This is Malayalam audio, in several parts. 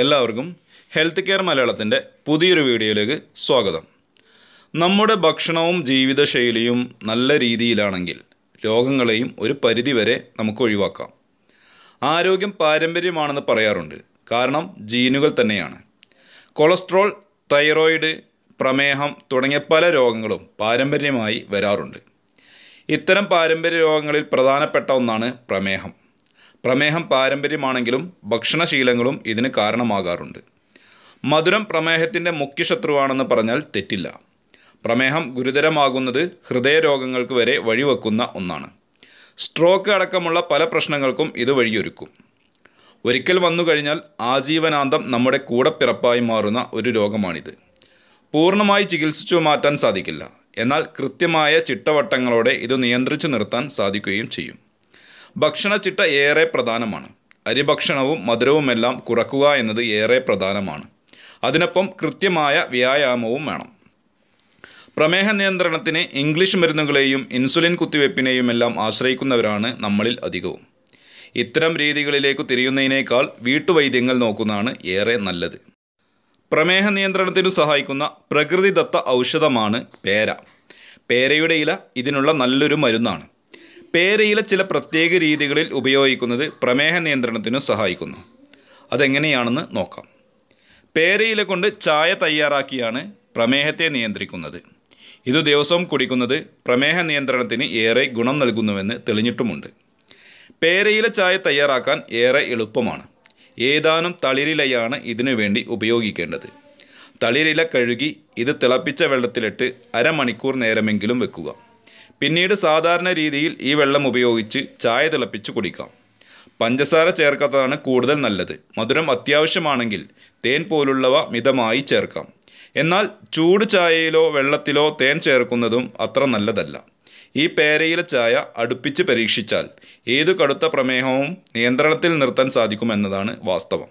എല്ലാവർക്കും ഹെൽത്ത് കെയർ മലയാളത്തിന്റെ പുതിയൊരു വീഡിയോയിലേക്ക് സ്വാഗതം. നമ്മുടെ ഭക്ഷണവും ജീവിതശൈലിയും നല്ല രീതിയിലാണെങ്കിൽ രോഗങ്ങളെയും ഒരു പരിധിവരെ നമുക്ക് ഒഴിവാക്കാം. ആരോഗ്യം പാരമ്പര്യമാണെന്ന് പറയാറുണ്ട്. കാരണം ജീനുകൾ തന്നെയാണ്. കൊളസ്ട്രോൾ തൈറോയിഡ് പ്രമേഹം തുടങ്ങിയ പല രോഗങ്ങളും പാരമ്പര്യമായി വരാറുണ്ട്. ഇത്തരം പാരമ്പര്യ രോഗങ്ങളിൽ പ്രധാനപ്പെട്ട ഒന്നാണ് പ്രമേഹം. പ്രമേഹം പാരമ്പര്യമാണെങ്കിലും ഭക്ഷണശീലങ്ങളും ഇതിന് കാരണമാകാറുണ്ട്. മധുരം പ്രമേഹത്തിന്റെ മുഖ്യശത്രുവാണെന്ന് പറഞ്ഞാൽ തെറ്റില്ല. പ്രമേഹം ഗുരുതരമാകുന്നത് ഹൃദയരോഗങ്ങൾക്ക് വരെ വഴിവെക്കുന്ന ഒന്നാണ്. സ്ട്രോക്ക് അടക്കമുള്ള പല പ്രശ്നങ്ങൾക്കും ഇത് വഴിയൊരുക്കും. ഒരിക്കൽ വന്നു കഴിഞ്ഞാൽ ആജീവനാന്തം നമ്മുടെ കൂടപ്പിറപ്പായി മാറുന്ന ഒരു രോഗമാണിത്. പൂർണമായി ചികിത്സിച്ചു മാറ്റാൻ സാധിക്കില്ല. എന്നാൽ കൃത്യമായ ചിട്ടവട്ടങ്ങളോടെ ഇത് നിയന്ത്രിച്ചു നിർത്താൻ സാധിക്കുകയും ചെയ്യും. ഭക്ഷണച്ചിട്ട ഏറെ പ്രധാനമാണ്. അരിഭക്ഷണവും മധുരവുമെല്ലാം കുറക്കുക എന്നത് ഏറെ പ്രധാനമാണ്. അതിനൊപ്പം കൃത്യമായ വ്യായാമവും വേണം. പ്രമേഹ നിയന്ത്രണത്തിന് ഇംഗ്ലീഷ് മരുന്നുകളെയും ഇൻസുലിൻ കുത്തിവയ്പ്പിനെയും എല്ലാം ആശ്രയിക്കുന്നവരാണ് നമ്മളിൽ അധികവും. ഇത്തരം രീതികളിലേക്ക് തിരിയുന്നതിനേക്കാൾ വീട്ടുവൈദ്യങ്ങൾ നോക്കുന്നതാണ് ഏറെ നല്ലത്. പ്രമേഹ നിയന്ത്രണത്തിനു സഹായിക്കുന്ന പ്രകൃതിദത്ത ഔഷധമാണ് പേര. പേരയുടെ ഇല ഇതിനുള്ള നല്ലൊരു മരുന്നാണ്. പേരയില ചില പ്രത്യേക രീതികളിൽ ഉപയോഗിക്കുന്നത് പ്രമേഹ നിയന്ത്രണത്തിനും സഹായിക്കുന്നു. അതെങ്ങനെയാണെന്ന് നോക്കാം. പേരയില കൊണ്ട് ചായ തയ്യാറാക്കിയാണ് പ്രമേഹത്തെ നിയന്ത്രിക്കുന്നത്. ഇത് ദിവസവും കുടിക്കുന്നത് പ്രമേഹ നിയന്ത്രണത്തിന് ഏറെ ഗുണം നൽകുന്നുവെന്ന് തെളിഞ്ഞിട്ടുമുണ്ട്. പേരയില ചായ തയ്യാറാക്കാൻ ഏറെ എളുപ്പമാണ്. ഏതാനും തളിരിലയാണ് ഇതിനു വേണ്ടി ഉപയോഗിക്കേണ്ടത്. തളിരില കഴുകി ഇത് തിളപ്പിച്ച വെള്ളത്തിലിട്ട് അരമണിക്കൂർ നേരമെങ്കിലും വെക്കുക. പിന്നീട് സാധാരണ രീതിയിൽ ഈ വെള്ളം ഉപയോഗിച്ച് ചായ തിളപ്പിച്ച് കുടിക്കാം. പഞ്ചസാര ചേർക്കാത്തതാണ് കൂടുതൽ നല്ലത്. മധുരം അത്യാവശ്യമാണെങ്കിൽ തേൻ പോലുള്ളവ മിതമായി ചേർക്കാം. എന്നാൽ ചൂട് ചായയിലോ വെള്ളത്തിലോ തേൻ ചേർക്കുന്നതും അത്ര നല്ലതല്ല. ഈ പേരയില ചായ അടുപ്പിച്ച് പരീക്ഷിച്ചാൽ ഏതു കടുത്ത പ്രമേഹവും നിയന്ത്രണത്തിൽ നിർത്താൻ സാധിക്കുമെന്നതാണ് വാസ്തവം.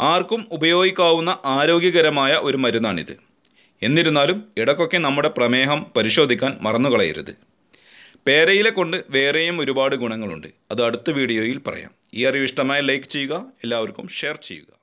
ആർക്കും ഉപയോഗിക്കാവുന്ന ആരോഗ്യകരമായ ഒരു മരുന്നാണിത്. എന്നിരുന്നാലും ഇടക്കൊക്കെ നമ്മുടെ പ്രമേഹം പരിശോധിക്കാൻ മറന്നുകളയരുത്. പേരയിലെ കൊണ്ട് വേറെയും ഒരുപാട് ഗുണങ്ങളുണ്ട്. അത് അടുത്ത വീഡിയോയിൽ പറയാം. ഈ അറിവ് ഇഷ്ടമായ ലൈക്ക് ചെയ്യുക എല്ലാവർക്കും ഷെയർ ചെയ്യുക.